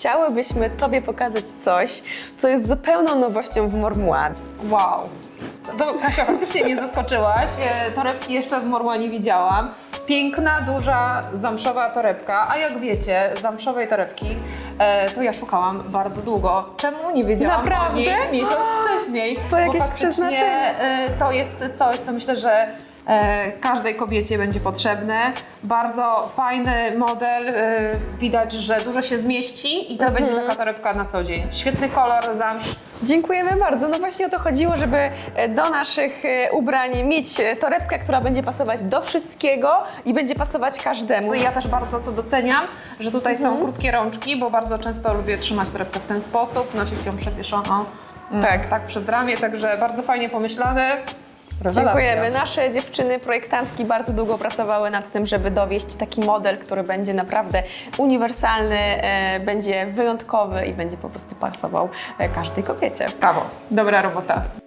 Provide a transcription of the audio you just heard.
chciałybyśmy Tobie pokazać coś, co jest zupełną nowością w Mormuan. Wow. To Kasia, faktycznie mnie zaskoczyłaś. E, Torebki jeszcze w Morła nie widziałam. Piękna, duża, zamszowa torebka. A jak wiecie, zamszowej torebki e, to ja szukałam bardzo długo. Czemu nie wiedziałam Naprawdę? o niej miesiąc wcześniej? To jakieś Bo faktycznie przeznaczenie. e, to jest coś, co myślę, że każdej kobiecie będzie potrzebne. Bardzo fajny model. E, widać, że dużo się zmieści i to będzie taka torebka na co dzień. Świetny kolor, zamsz. Dziękujemy bardzo. No właśnie o to chodziło, żeby e, do naszych e, ubrań mieć e, torebkę, która będzie pasować do wszystkiego i będzie pasować każdemu. No ja też bardzo co doceniam, że tutaj są krótkie rączki, bo bardzo często lubię trzymać torebkę w ten sposób, nosić ją przewieszoną mm, Tak. tak przez ramię, także bardzo fajnie pomyślane. Dziękujemy. Nasze dziewczyny projektantki bardzo długo pracowały nad tym, żeby dowieść taki model, który będzie naprawdę uniwersalny, e, będzie wyjątkowy i będzie po prostu pasował e, każdej kobiecie. Brawo, dobra robota.